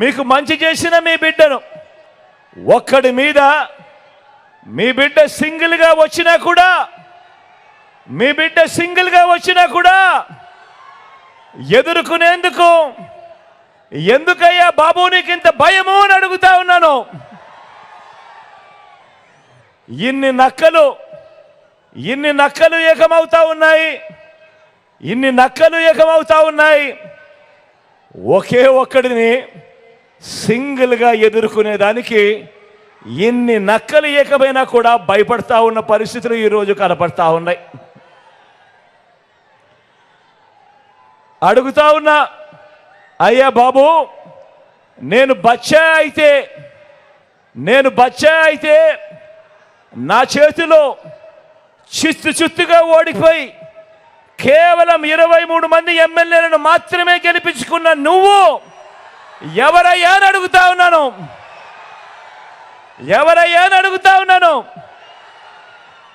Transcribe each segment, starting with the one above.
మీకు మంచి చేసిన మీ బిడ్డను. ఒక్కడి మీద మీ బిడ్డ సింగిల్గా వచ్చినా కూడా మీ బిడ్డ సింగిల్గా వచ్చినా కూడా ఎదుర్కొనేందుకు ఎందుకయ్యా బాబు నీకు ఇంత భయము అని అడుగుతా ఉన్నాను. ఇన్ని నక్కలు ఇన్ని నక్కలు ఏకమవుతా ఉన్నాయి ఇన్ని నక్కలు ఏకమవుతా ఉన్నాయి. ఒకే ఒక్కడిని సింగిల్గా ఎదుర్కొనేదానికి ఎన్ని నక్కలు ఏకమైనా కూడా భయపడతా ఉన్న పరిస్థితులు ఈరోజు కనపడతా ఉన్నాయి. అడుగుతా ఉన్నా అయ్యా బాబు నేను బచ్చా అయితే నేను బచ్చా అయితే నా చేతిలో చిత్తు చిత్తుగా ఓడిపోయి కేవలం ఇరవై మూడు మంది ఎమ్మెల్యేలను మాత్రమే గెలిపించుకున్న నువ్వు ఎవరయ్యా అని అడుగుతా ఉన్నాను. ఎవరయ్యా అని అడుగుతా ఉన్నాను.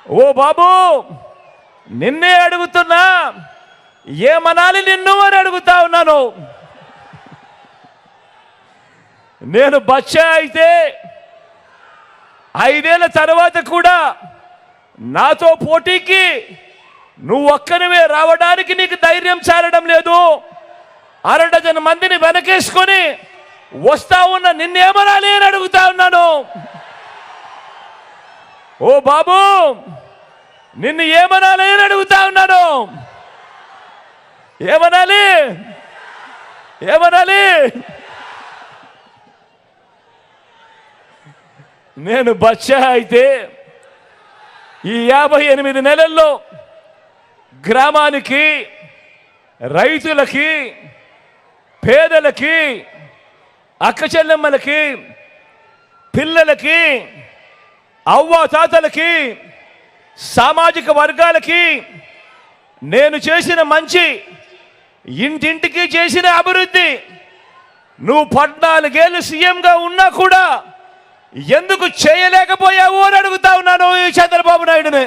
ఓ బాబు నిన్నే అడుగుతున్నా. ఏమనాలి నిన్ను అని అడుగుతా ఉన్నాను. నేను బచ్చా అయితే ఐదేళ్ళ తర్వాత కూడా నాతో పోటీకి నువ్వు ఒక్కనివే రావడానికి నీకు ధైర్యం చాలడం లేదు. అరడజన మందిని వెనకేసుకొని వస్తా ఉన్న నిన్నేమనాలి అని అడుగుతా ఉన్నాను. ఓ బాబు నిన్ను ఏమనాలి అని అడుగుతా ఉన్నాను. ఏమనాలి ఏమనాలి నేను బచ్చా అయితే ఈ యాభై ఎనిమిది నెలల్లో గ్రామానికి రైతులకి పేదలకి అక్క చెల్లెమ్మలకి పిల్లలకి అవ్వ తాతలకి సామాజిక వర్గాలకి నేను చేసిన మంచి ఇంటింటికి చేసిన అభివృద్ధి. నువ్వు పద్నాలుగేళ్ళు సీఎంగా ఉన్నా కూడా ఎందుకు చేయలేకపోయావు అని అడుగుతా ఉన్నాను ఈ చంద్రబాబు నాయుడుని.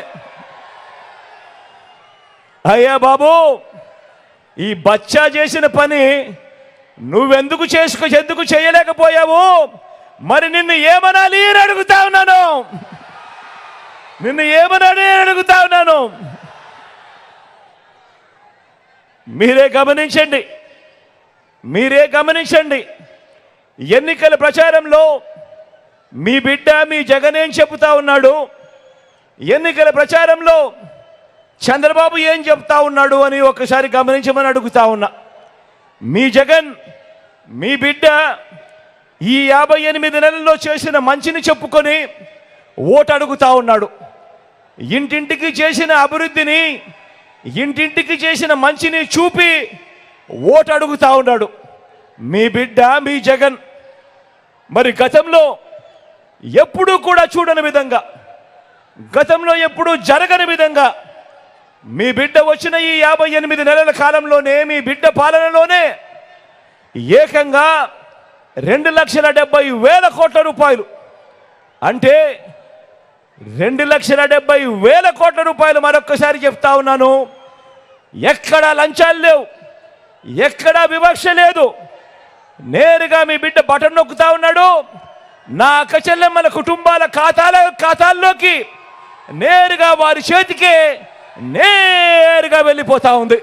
అయ్యా బాబు ఈ బచ్చా చేసిన పని నువ్వెందుకు చేసుకు ఎందుకు చేయలేకపోయావు? మరి నిన్ను ఏమనాలి అని అడుగుతా ఉన్నాను. నిన్ను ఏమనాలి అని అడుగుతా ఉన్నాను. మీరే గమనించండి. మీరే గమనించండి. ఎన్నికల ప్రచారంలో మీ బిడ్డ మీ జగన్ ఏం చెబుతా ఉన్నాడు? ఎన్నికల ప్రచారంలో చంద్రబాబు ఏం చెప్తా ఉన్నాడు అని ఒకసారి గమనించమని అడుగుతా ఉన్నా. మీ జగన్ మీ బిడ్డ ఈ యాభై ఎనిమిది నెలల్లో చేసిన మంచిని చెప్పుకొని ఓటు అడుగుతా ఉన్నాడు. ఇంటింటికి చేసిన అభివృద్ధిని ఇంటింటికి చేసిన మంచిని చూపి ఓటు అడుగుతా ఉన్నాడు. మీ బిడ్డ మీ జగన్ మరి గతంలో ఎప్పుడూ కూడా చూడని విధంగా గతంలో ఎప్పుడూ జరగని విధంగా మీ బిడ్డ వచ్చిన ఈ యాభై ఎనిమిది నెలల కాలంలోనే మీ బిడ్డ పాలనలోనే ఏకంగా రెండు లక్షల డెబ్బై వేల కోట్ల రూపాయలు. అంటే రెండు లక్షల డెబ్బై వేల కోట్ల రూపాయలు మరొక్కసారి చెప్తా ఉన్నాను. ఎక్కడా లంచాలు లేవు. ఎక్కడా వివక్ష లేదు. నేరుగా మీ బిడ్డ బటన్ నొక్కుతా ఉన్నాడు. నా అక్క చెల్లెమ్మల కుటుంబాల ఖాతాల ఖాతాల్లోకి నేరుగా వారి చేతికే నేరుగా వెళ్ళిపోతా ఉంది.